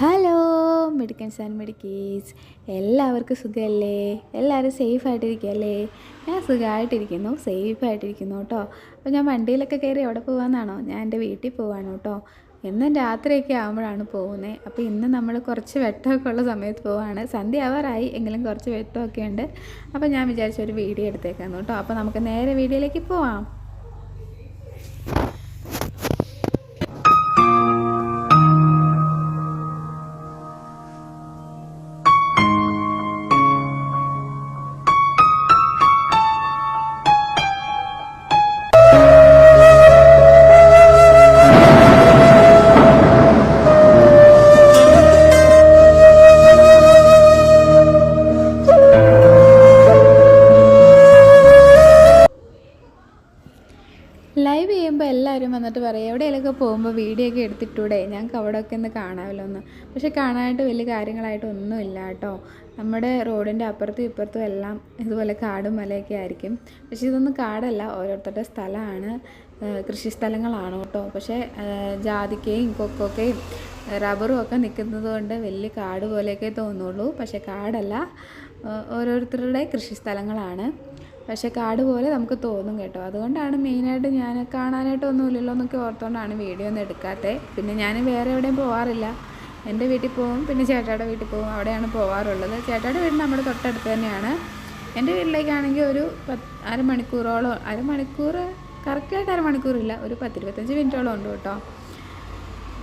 Hello മെഡിക്കൻസ് and മെഡിക്കീസ് എല്ലാവർക്കും സുഖമല്ലേ എല്ലാവരും സേഫ് ആയിട്ടിരിക്കുകയല്ലേ ഞാൻ സുഖമായിട്ടിരിക്കുന്നു സേഫ് ആയിട്ടിരിക്കുന്നു കേട്ടോ. അപ്പോൾ ഞാൻ വണ്ടിയിലൊക്കെ കയറി എവിടെ പോകാമെന്നാണോ ഞാൻ എന്റെ വീട്ടിൽ പോവാണ് കേട്ടോ. എന്നും രാത്രിയൊക്കെ ആകുമ്പോഴാണ് പോകുന്നത് അപ്പോൾ ഇന്ന് നമ്മൾ കുറച്ച് വെട്ടമൊക്കെ ഉള്ള സമയത്ത് പോവാണ്. സന്ധ്യ ആവാറായി എങ്കിലും കുറച്ച് വെട്ടമൊക്കെ ഉണ്ട്. അപ്പോൾ ഞാൻ വിചാരിച്ച ഒരു വീഡിയോ എടുത്തേക്കാന്ന് കേട്ടോ. അപ്പോൾ നമുക്ക് നേരെ വീഡിയോയിലേക്ക് പോവാം. പോകുമ്പോൾ വീഡിയോ ഒക്കെ എടുത്തിട്ടൂടെ? ഞങ്ങൾക്ക് അവിടെയൊക്കെ ഒന്ന് കാണാമല്ലോ ഒന്ന്. പക്ഷെ കാണാനായിട്ട് വലിയ കാര്യങ്ങളായിട്ട് ഒന്നുമില്ല കേട്ടോ. നമ്മുടെ റോഡിന്റെ അപ്പുറത്തും ഇപ്പുറത്തും എല്ലാം ഇതുപോലെ കാടും മലയൊക്കെ ആയിരിക്കും. പക്ഷെ ഇതൊന്നും കാടല്ല ഓരോരുത്തരുടെ സ്ഥലമാണ്. കൃഷി സ്ഥലങ്ങളാണ് കേട്ടോ. പക്ഷേ ജാതിക്കയും കൊക്കോക്കയും റബ്ബറും ഒക്കെ നിൽക്കുന്നത് കൊണ്ട് വലിയ കാട് പോലെയൊക്കെ തോന്നുള്ളൂ. പക്ഷേ കാടല്ല ഓരോരുത്തരുടെ കൃഷി സ്ഥലങ്ങളാണ്. പക്ഷേ കാട് പോലെ നമുക്ക് തോന്നും കേട്ടോ. അതുകൊണ്ടാണ് മെയിനായിട്ട് ഞാൻ കാണാനായിട്ടൊന്നുമില്ലല്ലോ എന്നൊക്കെ ഓർത്തുകൊണ്ടാണ് വീഡിയോ ഒന്നും എടുക്കാത്തത് പിന്നെ ഞാൻ വേറെ എവിടെയും പോകാറില്ല എന്റെ വീട്ടിൽ പോകും പിന്നെ ചേട്ടായുടെ വീട്ടിൽ പോകും അവിടെയാണ് പോകാറുള്ളത് ചേട്ടായുടെ വീട് നമ്മുടെ തൊട്ടടുത്ത് തന്നെയാണ്. എന്റെ വീട്ടിലേക്കാണെങ്കിൽ ഒരു പത്ത് അരമണിക്കൂറോളം അരമണിക്കൂർ കറക്റ്റായിട്ട് അരമണിക്കൂറില്ല. ഒരു പത്തിരുപത്തഞ്ച് മിനിറ്റോളം ഉണ്ട് കേട്ടോ.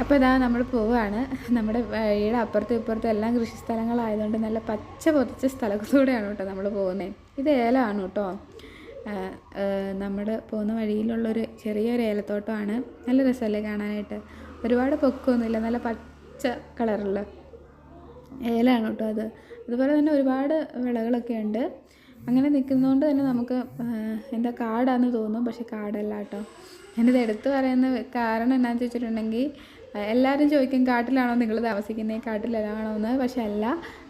അപ്പോൾ ഇതാ നമ്മൾ പോവുകയാണ് നമ്മുടെ വഴിയുടെ അപ്പുറത്തും ഇപ്പുറത്തും എല്ലാം കൃഷി സ്ഥലങ്ങളായതുകൊണ്ട് നല്ല പച്ച പൊതിച്ച സ്ഥലത്തൂടെയാണ് കേട്ടോ നമ്മൾ പോകുന്നത് ഇത് ഏലമാണ് കേട്ടോ. നമ്മുടെ പോകുന്ന വഴിയിലുള്ളൊരു ചെറിയൊരു ഏലത്തോട്ടമാണ്. നല്ല രസമല്ലേ കാണാനായിട്ട്. ഒരുപാട് പൊക്കമൊന്നുമില്ല നല്ല പച്ച കളറുള്ള ഏലമാണ് കേട്ടോ അത്. അതുപോലെ തന്നെ ഒരുപാട് വിളകളൊക്കെ ഉണ്ട്. അങ്ങനെ നിൽക്കുന്നതുകൊണ്ട് തന്നെ നമുക്ക് എന്താ കാടാണെന്ന് തോന്നും. പക്ഷെ കാടല്ല കേട്ടോ. ഞാനിത് എടുത്തു പറയുന്ന കാരണം എന്നാന്ന് ചോദിച്ചിട്ടുണ്ടെങ്കിൽ എല്ലാവരും ചോദിക്കും കാട്ടിലാണോ നിങ്ങൾ താമസിക്കുന്നത് കാട്ടിലാണോ എന്ന്. പക്ഷെ അല്ല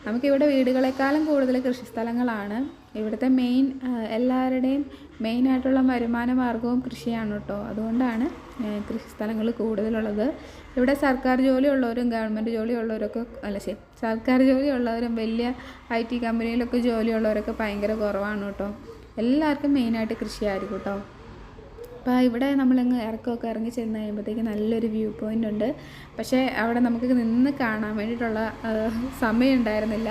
നമുക്കിവിടെ വീടുകളെക്കാളും കൂടുതൽ കൃഷിസ്ഥലങ്ങളാണ്. ഇവിടുത്തെ മെയിൻ എല്ലാവരുടെയും മെയിനായിട്ടുള്ള വരുമാന മാർഗവും കൃഷിയാണ് കേട്ടോ. അതുകൊണ്ടാണ് കൃഷിസ്ഥലങ്ങൾ കൂടുതലുള്ളത്. ഇവിടെ സർക്കാർ ജോലിയുള്ളവരും ഗവൺമെന്റ് ജോലിയുള്ളവരൊക്കെ അല്ല ശരി സർക്കാർ ജോലിയുള്ളവരും വലിയ ഐ ടി കമ്പനിയിലൊക്കെ ജോലിയുള്ളവരൊക്കെ ഭയങ്കര കുറവാണ് കേട്ടോ. എല്ലാവർക്കും മെയിനായിട്ട് കൃഷിയായിരിക്കും കേട്ടോ. അപ്പോൾ ഇവിടെ നമ്മളിങ്ങ് ഇറക്കമൊക്കെ ഇറങ്ങി ചെന്ന് കഴിയുമ്പോഴത്തേക്ക് നല്ലൊരു വ്യൂ പോയിന്റ് ഉണ്ട്. പക്ഷേ അവിടെ നമുക്ക് നിന്ന് കാണാൻ വേണ്ടിയിട്ടുള്ള സമയം ഉണ്ടായിരുന്നില്ല.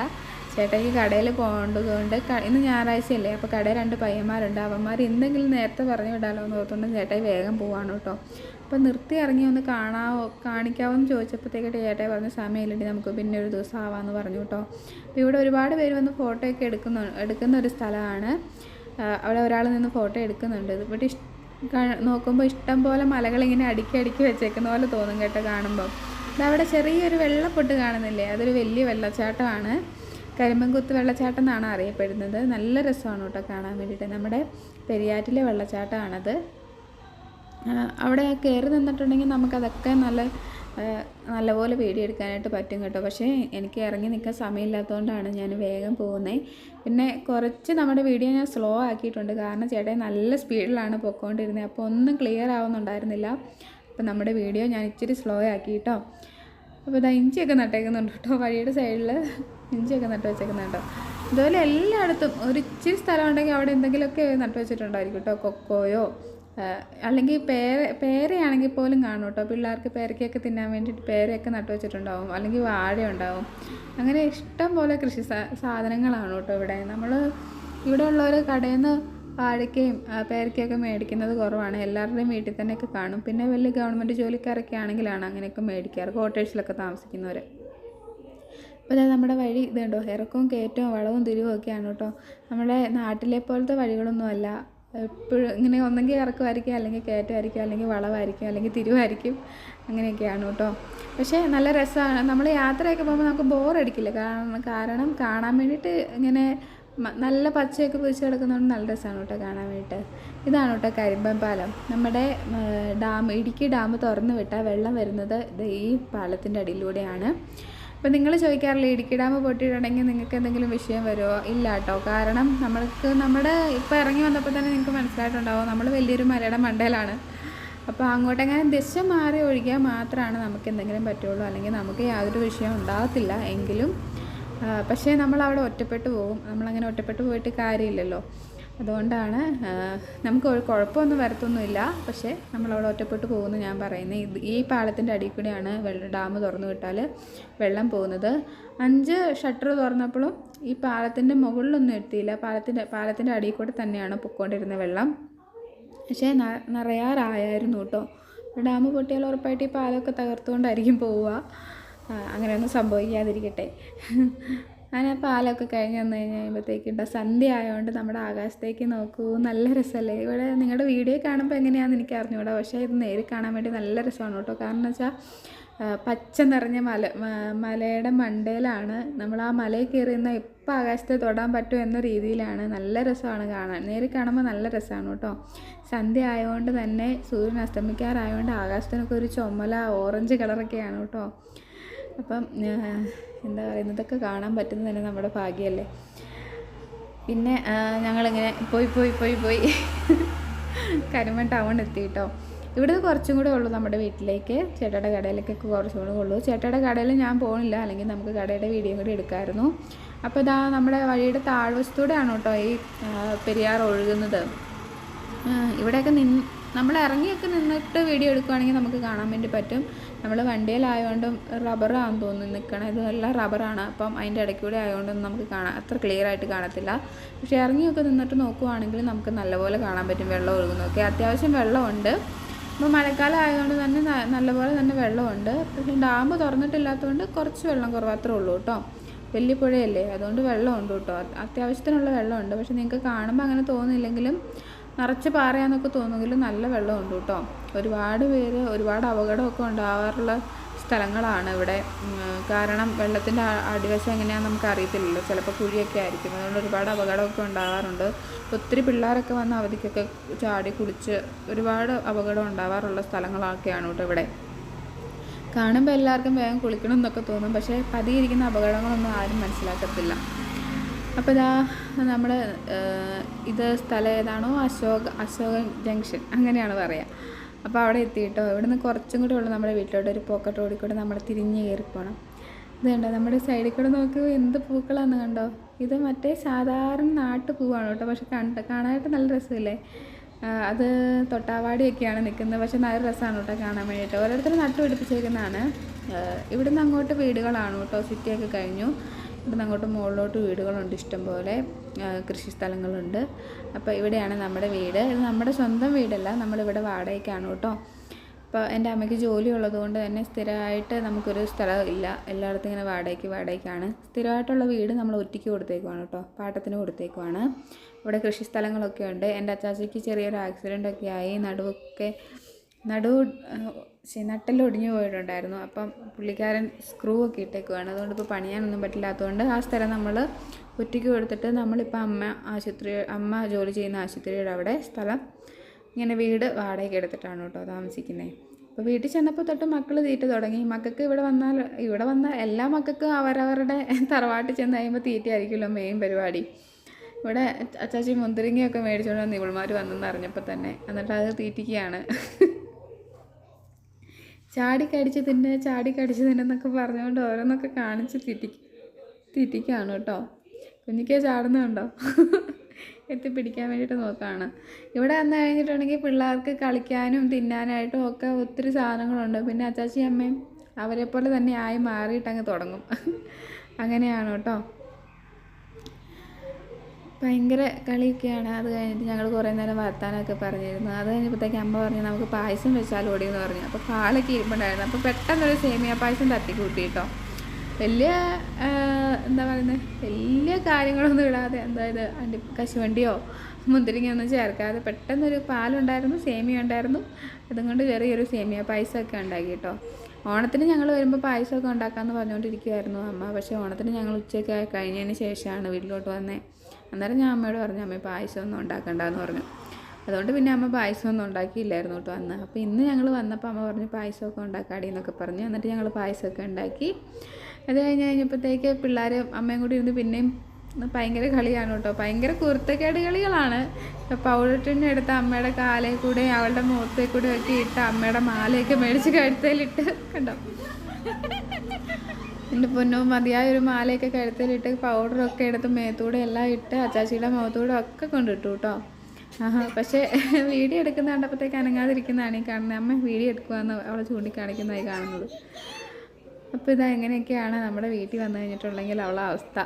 ചേട്ടയ്ക്ക് കടയിൽ പോകേണ്ടതുകൊണ്ട് ഇന്ന് ഞായറാഴ്ചയല്ലേ അപ്പോൾ കടയിൽ രണ്ട് പയ്യന്മാരുണ്ട്. അവന്മാർ എന്തെങ്കിലും നേരത്തെ പറഞ്ഞു വിടാലോ എന്ന് ഓർത്തുകൊണ്ട് ചേട്ടായി വേഗം പോവാണ് കേട്ടോ. അപ്പോൾ നിർത്തി ഇറങ്ങി ഒന്ന് കാണാവോ കാണിക്കാവോ എന്ന് ചോദിച്ചപ്പോഴത്തേക്ക് ചേട്ടായി പറഞ്ഞ സമയമില്ലെങ്കിൽ നമുക്ക് പിന്നെ ഒരു ദിവസം ആവാമെന്ന് പറഞ്ഞു കേട്ടോ. അപ്പോൾ ഇവിടെ ഒരുപാട് പേര് വന്ന് ഫോട്ടോയൊക്കെ എടുക്കുന്ന എടുക്കുന്ന ഒരു സ്ഥലമാണ്. അവിടെ ഒരാൾ നിന്ന് ഫോട്ടോ എടുക്കുന്നുണ്ട്. ഇവിടെ ഇഷ്ടം നോക്കുമ്പോൾ ഇഷ്ടം പോലെ മലകളിങ്ങനെ അടുക്കി അടുക്കി വെച്ചേക്കുന്ന പോലെ തോന്നും കേട്ടോ കാണുമ്പോൾ അതവിടെ ചെറിയൊരു വെള്ളപ്പൊട്ട് കാണുന്നില്ലേ? അതൊരു വലിയ വെള്ളച്ചാട്ടമാണ്. കരിമ്പൻകുത്ത് വെള്ളച്ചാട്ടം എന്നാണ് അറിയപ്പെടുന്നത്. നല്ല രസമാണ് കേട്ടോ കാണാൻ വേണ്ടിയിട്ട്. നമ്മുടെ പെരിയാറ്റിലെ വെള്ളച്ചാട്ടമാണത്. അവിടെ കയറി നിന്നിട്ടുണ്ടെങ്കിൽ നമുക്കതൊക്കെ നല്ല നല്ലപോലെ വീഡിയോ എടുക്കാനായിട്ട് പറ്റും കേട്ടോ. പക്ഷേ എനിക്ക് ഇറങ്ങി നിൽക്കാൻ സമയമില്ലാത്തതുകൊണ്ടാണ് ഞാൻ വേഗം പോകുന്നത് പിന്നെ കുറച്ച് നമ്മുടെ വീഡിയോ ഞാൻ സ്ലോ ആക്കിയിട്ടുണ്ട്. കാരണം ചേട്ടൻ നല്ല സ്പീഡിലാണ് പൊയ്ക്കൊണ്ടിരുന്നത് അപ്പോൾ ഒന്നും ക്ലിയർ ആവുന്നുണ്ടായിരുന്നില്ല. അപ്പോൾ നമ്മുടെ വീഡിയോ ഞാൻ ഇച്ചിരി സ്ലോ ആക്കി കേട്ടോ. അപ്പോൾ ഇതാ ഇഞ്ചിയൊക്കെ നട്ടേക്കുന്നുണ്ട് കേട്ടോ. വഴിയുടെ സൈഡിൽ ഇഞ്ചിയൊക്കെ നട്ട് വെച്ചേക്കുന്നുണ്ട് അതുപോലെ എല്ലായിടത്തും ഒരു ഇച്ചിരി സ്ഥലം ഉണ്ടെങ്കിൽ അവിടെ എന്തെങ്കിലുമൊക്കെ നട്ട് വെച്ചിട്ടുണ്ടായിരിക്കും കേട്ടോ. കൊക്കോയോ അല്ലെങ്കിൽ പേര പേരയാണെങ്കിൽ പോലും കാണും കേട്ടോ. പിള്ളേർക്ക് പേരയ്ക്കൊക്കെ തിന്നാൻ വേണ്ടിയിട്ട് പേരയൊക്കെ നട്ടു വെച്ചിട്ടുണ്ടാവും. അല്ലെങ്കിൽ വാഴ ഉണ്ടാവും. അങ്ങനെ ഇഷ്ടം പോലെ കൃഷി സാധനങ്ങളാണ് കേട്ടോ ഇവിടെ. നമ്മൾ ഇവിടെ ഉള്ളവർ കടയിൽ നിന്ന് വാഴയ്ക്കയും പേരയ്ക്കൊക്കെ മേടിക്കുന്നത് കുറവാണ്. എല്ലാവരുടെയും വീട്ടിൽ തന്നെയൊക്കെ കാണും. പിന്നെ വലിയ ഗവൺമെന്റ് ജോലിക്കാരൊക്കെ ആണെങ്കിലാണ് അങ്ങനെയൊക്കെ മേടിക്കാറ് ക്വാർട്ടേഴ്സിലൊക്കെ താമസിക്കുന്നവർ അപ്പോൾ നമ്മുടെ വഴി ഇതുണ്ടോ? ഇറക്കവും കയറ്റവും വളവും തിരിവും ഒക്കെയാണ് കേട്ടോ. നമ്മുടെ നാട്ടിലെ പോലത്തെ വഴികളൊന്നും അല്ല എപ്പോഴും ഇങ്ങനെ ഒന്നെങ്കിൽ ഇറക്കുമായിരിക്കും അല്ലെങ്കിൽ കയറ്റമായിരിക്കും അല്ലെങ്കിൽ വളവായിരിക്കും അല്ലെങ്കിൽ തിരുവായിരിക്കും. അങ്ങനെയൊക്കെയാണ് കേട്ടോ. പക്ഷേ നല്ല രസമാണ്. നമ്മൾ യാത്രയൊക്കെ പോകുമ്പോൾ നമുക്ക് ബോറടിക്കില്ല. കാരണം കാരണം കാണാൻ വേണ്ടിയിട്ട് ഇങ്ങനെ നല്ല പച്ചയൊക്കെ പിടിച്ച് കിടക്കുന്നതുകൊണ്ട് നല്ല രസമാണ് കേട്ടോ കാണാൻ വേണ്ടിയിട്ട്. ഇതാണ് കേട്ടോ കരിമ്പൻ പാലം. നമ്മുടെ ഡാം ഇടുക്കി ഡാം തുറന്നു വിട്ടാൽ വെള്ളം വരുന്നത് ഈ പാലത്തിന്റെ അടിയിലൂടെയാണ്. അപ്പോൾ നിങ്ങൾ ചോദിക്കാറില്ല ഇടുക്കി ഡാം പൊട്ടിയിട്ടുണ്ടെങ്കിൽ നിങ്ങൾക്ക് എന്തെങ്കിലും വിഷയം വരുമോ ഇല്ല കേട്ടോ കാരണം നമ്മൾക്ക് നമ്മുടെ ഇപ്പോൾ ഇറങ്ങി വന്നപ്പോൾ തന്നെ നിങ്ങൾക്ക് മനസ്സിലായിട്ടുണ്ടാവും നമ്മൾ വലിയൊരു മലയുടെ മണ്ടയിലാണ് അപ്പോൾ അങ്ങോട്ടെങ്ങനെ ദിശ മാറി ഒഴിക്കുക മാത്രമാണ് നമുക്ക് എന്തെങ്കിലും പറ്റുള്ളൂ. അല്ലെങ്കിൽ നമുക്ക് യാതൊരു വിഷയം ഉണ്ടാകത്തില്ല എങ്കിലും പക്ഷേ നമ്മൾ അവിടെ ഒറ്റപ്പെട്ടു പോകും. നമ്മളങ്ങനെ ഒറ്റപ്പെട്ടു പോയിട്ട് കാര്യമില്ലല്ലോ. അതുകൊണ്ടാണ് നമുക്ക് ഒരു കുഴപ്പമൊന്നും വരത്തൊന്നുമില്ല. പക്ഷേ നമ്മളവിടെ ഒറ്റപ്പെട്ടു പോകുമെന്ന് ഞാൻ പറയുന്നത് ഇത് ഈ പാലത്തിന്റെ അടിയിൽ കൂടെയാണ് വെള്ളം ഡാം തുറന്നു വിട്ടാൽ വെള്ളം പോകുന്നത്. അഞ്ച് ഷട്ടർ തുറന്നപ്പോഴും ഈ പാലത്തിന്റെ മുകളിലൊന്നും എത്തിയില്ല. പാലത്തിന്റെ പാലത്തിന്റെ അടിയിൽ കൂടെ തന്നെയാണ് പൊയ്ക്കൊണ്ടിരുന്ന വെള്ളം. പക്ഷേ നിറയാറായിരുന്നു കേട്ടോ. ഡാം പൊട്ടിയാൽ ഉറപ്പായിട്ട് ഈ പാലമൊക്കെ തകർത്തുകൊണ്ടായിരിക്കും പോവുക. അങ്ങനെയൊന്നും സംഭവിക്കാതിരിക്കട്ടെ. അങ്ങനെ പാലൊക്കെ കഴിഞ്ഞ് വന്നു കഴിഞ്ഞ് കഴിയുമ്പോഴത്തേക്കുണ്ട് സന്ധ്യ ആയതുകൊണ്ട് നമ്മുടെ ആകാശത്തേക്ക് നോക്കൂ നല്ല രസമല്ലേ ഇവിടെ നിങ്ങളുടെ വീഡിയോ കാണുമ്പോൾ എങ്ങനെയാണെന്ന് എനിക്ക് അറിഞ്ഞുകൂടാ പക്ഷേ ഇത് നേരിൽ കാണാൻ വേണ്ടി നല്ല രസമാണ് കേട്ടോ കാരണം വെച്ചാൽ പച്ച നിറഞ്ഞ മല മലയുടെ മണ്ടയിലാണ് നമ്മൾ ആ മലയിൽ കയറി നിന്ന് എപ്പോൾ ആകാശത്തെ തൊടാൻ പറ്റും എന്ന രീതിയിലാണ് നല്ല രസമാണ് കാണാൻ. നേരിൽ കാണുമ്പോൾ നല്ല രസമാണ് കേട്ടോ സന്ധ്യ ആയതുകൊണ്ട് തന്നെ സൂര്യൻ അസ്തമിക്കാറായതുകൊണ്ട് ആകാശത്തിനൊക്കെ ഒരു ചുമല ഓറഞ്ച് കളറൊക്കെയാണ് കേട്ടോ അപ്പം എന്താ പറയുന്നത്? ഇതൊക്കെ കാണാൻ പറ്റുന്നത് തന്നെ നമ്മുടെ ഭാഗ്യമല്ലേ പിന്നെ ഞങ്ങളിങ്ങനെ പോയി പോയി പോയി പോയി കരിമ ടൗൺ എത്തി കേട്ടോ ഇവിടുന്ന് കുറച്ചും കൂടെ ഉള്ളൂ നമ്മുടെ വീട്ടിലേക്ക്. ചേട്ടയുടെ കടയിലേക്കൊക്കെ കുറച്ചും കൂടെ ഉള്ളൂ. ചേട്ടയുടെ കടയിൽ ഞാൻ പോകണില്ല അല്ലെങ്കിൽ നമുക്ക് കടയുടെ വീഡിയോ കൂടി എടുക്കാമായിരുന്നു അപ്പോൾ ഇതാ നമ്മുടെ വഴിയുടെ താഴ്വശത്തൂടെയാണ് കേട്ടോ ഈ പെരിയാർ ഒഴുകുന്നത്. ഇവിടെയൊക്കെ നിന്ന് നമ്മൾ ഇറങ്ങിയൊക്കെ നിന്നിട്ട് വീഡിയോ എടുക്കുകയാണെങ്കിൽ നമുക്ക് കാണാൻ വേണ്ടി പറ്റും. നമ്മൾ വണ്ടിയിലായതുകൊണ്ടും റബ്ബറാണെന്ന് തോന്നുന്നു നിൽക്കണം ഇതെല്ലാം റബ്ബറാണ്. അപ്പം അതിന്റെ ഇടയ്ക്കൂടെ ആയതുകൊണ്ടൊന്നും നമുക്ക് കാണാൻ അത്ര ക്ലിയർ ആയിട്ട് കാണത്തില്ല. പക്ഷേ ഇറങ്ങിയൊക്കെ നിന്നിട്ട് നോക്കുവാണെങ്കിൽ നമുക്ക് നല്ലപോലെ കാണാൻ പറ്റും. വെള്ളം ഒഴുകുന്നൊക്കെ അത്യാവശ്യം വെള്ളമുണ്ട്. അപ്പോൾ മഴക്കാലം ആയതുകൊണ്ട് തന്നെ നല്ലപോലെ തന്നെ വെള്ളമുണ്ട്. പക്ഷേ ഡാം തുറന്നിട്ടില്ലാത്തതുകൊണ്ട് കുറച്ച് വെള്ളം കുറവാത്രേ ഉള്ളൂ കേട്ടോ. വലിയ പുഴയല്ലേ? അതുകൊണ്ട് വെള്ളമുണ്ട് കേട്ടോ. അത് അത്യാവശ്യത്തിനുള്ള വെള്ളമുണ്ട്. പക്ഷേ നിങ്ങൾക്ക് കാണുമ്പോൾ അങ്ങനെ തോന്നില്ലെങ്കിലും നിറച്ച് പാറയാന്നൊക്കെ തോന്നുമെങ്കിലും നല്ല വെള്ളമുണ്ട് കേട്ടോ. ഒരുപാട് പേര് ഒരുപാട് അപകടമൊക്കെ ഉണ്ടാവാറുള്ള സ്ഥലങ്ങളാണ് ഇവിടെ. കാരണം വെള്ളത്തിന്റെ അടിവശം എങ്ങനെയാണെന്ന് നമുക്ക് അറിയത്തില്ലല്ലോ ചിലപ്പോൾ കുഴിയൊക്കെ ആയിരിക്കും. അതുകൊണ്ട് ഒരുപാട് അപകടമൊക്കെ ഉണ്ടാവാറുണ്ട്. ഒത്തിരി പിള്ളേരൊക്കെ വന്ന് അവധിക്കൊക്കെ ചാടി കുളിച്ച് ഒരുപാട് അപകടം ഉണ്ടാവാറുള്ള സ്ഥലങ്ങളൊക്കെയാണ് കേട്ടോ ഇവിടെ. കാണുമ്പോൾ എല്ലാവർക്കും വേഗം കുളിക്കണം എന്നൊക്കെ തോന്നും. പക്ഷേ പതിയിരിക്കുന്ന അപകടങ്ങളൊന്നും ആരും മനസ്സിലാക്കത്തില്ല. അപ്പോൾ ഇതാ നമ്മൾ ഇത് സ്ഥലം ഏതാണോ അശോക അശോക ജംഗ്ഷൻ അങ്ങനെയാണ് പറയുക അപ്പോൾ അവിടെ എത്തിയിട്ടോ? ഇവിടുന്ന് കുറച്ചും കൂടി ഉള്ളു നമ്മുടെ വീട്ടിലോട്ട്. ഒരു പോക്കറ്റ് ഓടിക്കൂടെ കൂടെ നമ്മൾ തിരിഞ്ഞ് കയറി പോകണം ഇത് കണ്ടോ? നമ്മുടെ സൈഡിൽ കൂടെ നോക്കി എന്ത് പൂക്കളാന്ന് കണ്ടോ? ഇത് മറ്റേ സാധാരണ നാട്ടുപൂവാണ് കേട്ടോ. പക്ഷെ കണ്ട കാണാനായിട്ട് നല്ല രസമില്ലേ? അത് തൊട്ടാവാടിയൊക്കെയാണ് നിൽക്കുന്നത്. പക്ഷെ നല്ല രസമാണ് കേട്ടോ കാണാൻ വേണ്ടിയിട്ട്. ഓരോരുത്തർ നട്ടു പിടിപ്പിച്ചേക്കുന്നതാണ്. ഇവിടുന്ന് അങ്ങോട്ട് വീടുകളാണ് കേട്ടോ. സിറ്റിയൊക്കെ കഴിഞ്ഞു. ഇവിടുന്ന് അങ്ങോട്ട് മുകളിലോട്ട് വീടുകളുണ്ട് ഇഷ്ടംപോലെ കൃഷി സ്ഥലങ്ങളുണ്ട്. അപ്പോൾ ഇവിടെയാണ് നമ്മുടെ വീട്. ഇത് നമ്മുടെ സ്വന്തം വീടല്ല നമ്മളിവിടെ വാടകയ്ക്കാണ് കേട്ടോ. അപ്പോൾ എന്റെ അമ്മയ്ക്ക് ജോലി ഉള്ളതുകൊണ്ട് തന്നെ സ്ഥിരമായിട്ട് നമുക്കൊരു സ്ഥലം ഇല്ല. എല്ലായിടത്തും ഇങ്ങനെ വാടകയ്ക്ക് വാടകയ്ക്കാണ്. സ്ഥിരമായിട്ടുള്ള വീട് നമ്മൾ ഒറ്റയ്ക്ക് കൊടുത്തേക്കുവാണ് കേട്ടോ. പാട്ടത്തിന് കൊടുത്തേക്കുവാണ്. ഇവിടെ കൃഷി സ്ഥലങ്ങളൊക്കെ ഉണ്ട്. എന്റെ അച്ചാച്ചയ്ക്ക് ചെറിയൊരു ആക്സിഡന്റ് ഒക്കെ ആയി. നടുവൊക്കെ നടുവ് ശരി നട്ടെല്ലാം ഒടിഞ്ഞു പോയിട്ടുണ്ടായിരുന്നു. അപ്പം പുള്ളിക്കാരൻ സ്ക്രൂ ഒക്കെ ഇട്ടേക്കുവാണ്. അതുകൊണ്ട് ഇപ്പോൾ പണിയാനൊന്നും പറ്റില്ലാത്തതുകൊണ്ട് ആ സ്ഥലം നമ്മൾ ഒറ്റയ്ക്ക് കൊടുത്തിട്ട് നമ്മളിപ്പോൾ അമ്മ ആശുപത്രി അമ്മ ജോലി ചെയ്യുന്ന ആശുപത്രിയുടെ അവിടെ സ്ഥലം ഇങ്ങനെ വീട് വാടകയ്ക്ക് എടുത്തിട്ടാണ് കേട്ടോ താമസിക്കുന്നത് അപ്പോൾ വീട്ടിൽ ചെന്നപ്പോൾ തൊട്ട് മക്കൾ തീറ്റ തുടങ്ങി. മക്കൾക്ക് ഇവിടെ വന്നാൽ ഇവിടെ വന്നാൽ എല്ലാ മക്കൾക്കും അവരവരുടെ തറവാട്ടിൽ ചെന്ന് കഴിയുമ്പോൾ തീറ്റയായിരിക്കുമല്ലോ മെയിൻ പരിപാടി. ഇവിടെ അച്ചാച്ചി മുന്തിരിങ്ങയൊക്കെ മേടിച്ചുകൊണ്ട് വന്ന് ഇവൾമാർ വന്നെന്ന് അറിഞ്ഞപ്പോൾ തന്നെ. എന്നിട്ട് അത് തീറ്റിക്കുകയാണ്. ചാടിക്കടിച്ച് തിന്നെ ചാടിക്കടിച്ച് തിന്നെന്നൊക്കെ പറഞ്ഞുകൊണ്ട് ഓരോന്നൊക്കെ കാണിച്ച് തിരി തിരിക്കുകയാണ് കേട്ടോ. കുഞ്ഞിക്കേ ചാടുന്നുണ്ടോ എത്തിപ്പിടിക്കാൻ വേണ്ടിയിട്ട് നോക്കുകയാണ് ഇവിടെ വന്നു കഴിഞ്ഞിട്ടുണ്ടെങ്കിൽ പിള്ളേർക്ക് കളിക്കാനും തിന്നാനായിട്ടും ഒക്കെ ഒത്തിരി സാധനങ്ങളുണ്ട്. പിന്നെ അച്ചാച്ചി അമ്മയും അവരെ പോലെ തന്നെ ആയി മാറിയിട്ടങ്ങ് തുടങ്ങും. അങ്ങനെയാണ് കേട്ടോ. ഭയങ്കര കളിയൊക്കെയാണ്. അത് കഴിഞ്ഞിട്ട് ഞങ്ങൾ കുറേ നേരം വർത്താനമൊക്കെ പറഞ്ഞിരുന്നു. അത് കഴിഞ്ഞപ്പോഴത്തേക്ക് അമ്മ പറഞ്ഞു നമുക്ക് പായസം വെച്ചാൽ ഓടി എന്ന് പറഞ്ഞു. അപ്പോൾ പാലൊക്കെ ഇരിപ്പുണ്ടായിരുന്നു. അപ്പോൾ പെട്ടെന്നൊരു സേമിയ പായസം തട്ടിക്കൂട്ടി കേട്ടോ വലിയ എന്താ പറയുന്നത് വലിയ കാര്യങ്ങളൊന്നും ഇടാതെ അതായത് അണ്ടി കശുവണ്ടിയോ മുന്തിരിങ്ങയൊന്നും ചേർക്കാതെ പെട്ടെന്നൊരു പാലുണ്ടായിരുന്നു സേമിയ ഉണ്ടായിരുന്നു. അതും കൊണ്ട് ചെറിയൊരു സേമിയ പായസമൊക്കെ ഉണ്ടാക്കി കേട്ടോ. ഓണത്തിന് ഞങ്ങൾ വരുമ്പോൾ പായസമൊക്കെ ഉണ്ടാക്കാമെന്ന് പറഞ്ഞുകൊണ്ടിരിക്കുമായിരുന്നു അമ്മ. പക്ഷേ ഓണത്തിന് ഞങ്ങൾ ഉച്ചയ്ക്ക് കഴിഞ്ഞതിന് ശേഷമാണ് വീട്ടിലോട്ട് വന്നത് അന്നേരം ഞാൻ അമ്മയോട് പറഞ്ഞു അമ്മ പായസം ഒന്നും ഉണ്ടാക്കണ്ടെന്ന് പറഞ്ഞു. അതുകൊണ്ട് പിന്നെ അമ്മ പായസം ഒന്നും ഉണ്ടാക്കിയില്ലായിരുന്നു കേട്ടോ അന്ന്. അപ്പോൾ ഇന്ന് ഞങ്ങൾ വന്നപ്പോൾ അമ്മ പറഞ്ഞു പായസമൊക്കെ ഉണ്ടാക്കാടി എന്നൊക്കെ പറഞ്ഞു. എന്നിട്ട് ഞങ്ങൾ പായസമൊക്കെ ഉണ്ടാക്കി. അത് കഴിഞ്ഞ് കഴിഞ്ഞപ്പോഴത്തേക്ക് പിള്ളേർ അമ്മയും കൂടി ഇരുന്ന് പിന്നെയും ഭയങ്കര കളിയാണ് കേട്ടോ. ഭയങ്കര കുരുത്തക്കേട് കളികളാണ്. പൗഡറിന്റെ അടുത്ത് അമ്മയുടെ കാലേ കൂടെ അവളുടെ മുഖത്തെ കൂടെ ഒക്കെ ഇട്ട് അമ്മയുടെ മാലയൊക്കെ മേടിച്ച് കഴുത്തേലിട്ട് കണ്ടോ? എന്റെ പൊന്നോ മതിയായ ഒരു മാലയൊക്കെ കഴുത്തിലിട്ട് പൗഡറൊക്കെ എടുത്ത് മേത്തൂടെ എല്ലാം ഇട്ട് അച്ചാച്ചിയുടെ മുഖത്തൂടെ ഒക്കെ കൊണ്ടിട്ടു കേട്ടോ ആഹാ പക്ഷേ വീഡിയോ എടുക്കുന്ന കണ്ടപ്പോഴത്തേക്ക് അനങ്ങാതിരിക്കുന്നതാണ് ഈ കാണുന്നത്. അമ്മ വീഡിയോ എടുക്കുവാന്ന് അവളെ ചൂണ്ടിക്കാണിക്കുന്നതായി കാണുന്നത്. അപ്പോൾ ഇതാ എങ്ങനെയൊക്കെയാണ് നമ്മുടെ വീട്ടിൽ വന്നു കഴിഞ്ഞിട്ടുണ്ടെങ്കിൽ അവളെ അവസ്ഥ.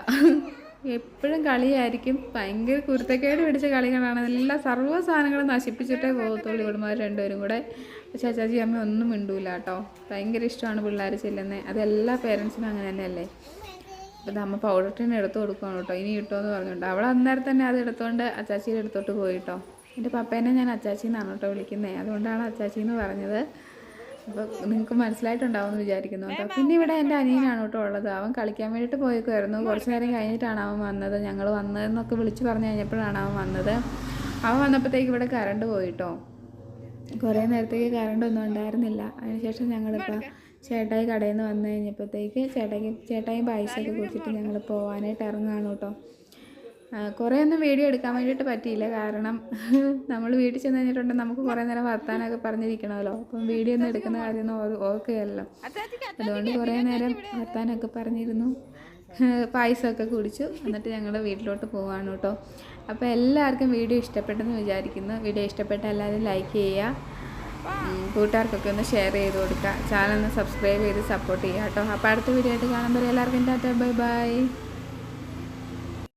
എപ്പോഴും കളിയായിരിക്കും. ഭയങ്കര കുരുത്തക്കേട് പിടിച്ച കളികളാണ്. എല്ലാ സർവ സാധനങ്ങളും നശിപ്പിച്ചിട്ടേ പോകത്തുള്ളൂ ഇവിടുമാർ രണ്ടുപേരും കൂടെ. പക്ഷേ അച്ചാച്ചി അമ്മ ഒന്നും മിണ്ടൂല കേട്ടോ. ഭയങ്കര ഇഷ്ടമാണ് പിള്ളേർ ചെല്ലുന്നത് അതെല്ലാ പേരൻസിനും അങ്ങനെ തന്നെയല്ലേ? അപ്പോൾ ഇത് അമ്മ പൗഡർ ടിൻ എടുത്തു കൊടുക്കുകയാണ് കേട്ടോ. ഇനി കിട്ടുമെന്ന് പറഞ്ഞുകൊണ്ട്. അവൾ അന്നേരം തന്നെ അത് എടുത്തുകൊണ്ട് അച്ചാച്ചിയുടെ അടുത്തോട്ട് പോയിട്ടോ എന്റെ പപ്പേനെ ഞാൻ അച്ചാച്ചി എന്നാണ് കേട്ടോ വിളിക്കുന്നത് അതുകൊണ്ടാണ് അച്ചാച്ചി എന്ന് പറഞ്ഞത്. അപ്പോൾ നിങ്ങൾക്ക് മനസ്സിലായിട്ടുണ്ടാവും എന്ന് വിചാരിക്കുന്നു കേട്ടോ. പിന്നെ ഇവിടെ എന്റെ അനിയനാണ് കേട്ടോ ഉള്ളത്. അവൻ കളിക്കാൻ വേണ്ടിയിട്ട് പോയിക്കുമായിരുന്നു കുറച്ച് നേരം കഴിഞ്ഞിട്ടാണ് അവൻ വന്നത്. ഞങ്ങൾ വന്നതെന്നൊക്കെ വിളിച്ച് പറഞ്ഞു കഴിഞ്ഞപ്പോഴാണ് അവൻ വന്നത്. അവൻ വന്നപ്പോഴത്തേക്ക് ഇവിടെ കറണ്ട് പോയിട്ടോ. കുറേ നേരത്തേക്ക് കറണ്ട് ഒന്നും ഉണ്ടായിരുന്നില്ല. അതിനുശേഷം ഞങ്ങളിപ്പോൾ ചേട്ടായി കടയിൽ നിന്ന് വന്നു കഴിഞ്ഞപ്പോഴത്തേക്ക് ചേട്ടായി ചേട്ടായി പായസമൊക്കെ കുടിച്ചിട്ട് ഞങ്ങൾ പോകാനായിട്ട് ഇറങ്ങുകയാണ് കേട്ടോ. ആ, കുറേ ഒന്നും വീഡിയോ എടുക്കാൻ വേണ്ടിയിട്ട് പറ്റിയില്ല. കാരണം നമ്മൾ വീട്ടിൽ ചെന്ന് കഴിഞ്ഞിട്ടുണ്ടെങ്കിൽ നമുക്ക് കുറേ നേരം വർത്താനമൊക്കെ പറഞ്ഞിരിക്കണമല്ലോ. അപ്പം വീഡിയോ ഒന്നും എടുക്കുന്ന കാര്യമൊന്നും ഓർ- ഓർക്കുകയല്ലോ. അതുകൊണ്ട് കുറേ നേരം വർത്താനമൊക്കെ പറഞ്ഞിരുന്നു. പായസമൊക്കെ കുടിച്ചു. എന്നിട്ട് ഞങ്ങൾ വീട്ടിലോട്ട് പോവാണ് കേട്ടോ. അപ്പോൾ എല്ലാവർക്കും വീഡിയോ ഇഷ്ടപ്പെട്ടെന്ന് വിചാരിക്കുന്നു. വീഡിയോ ഇഷ്ടപ്പെട്ട എല്ലാവരും ലൈക്ക് ചെയ്യുക. കൂട്ടുകാർക്കൊക്കെ ഒന്ന് ഷെയർ ചെയ്ത് കൊടുക്കുക. ചാനൽ ഒന്ന് സബ്സ്ക്രൈബ് ചെയ്ത് സപ്പോർട്ട് ചെയ്യുക കേട്ടോ. അപ്പോൾ അടുത്ത വീഡിയോ ആയിട്ട് കാണുമ്പോൾ എല്ലാവർക്കും ബൈ ബൈ.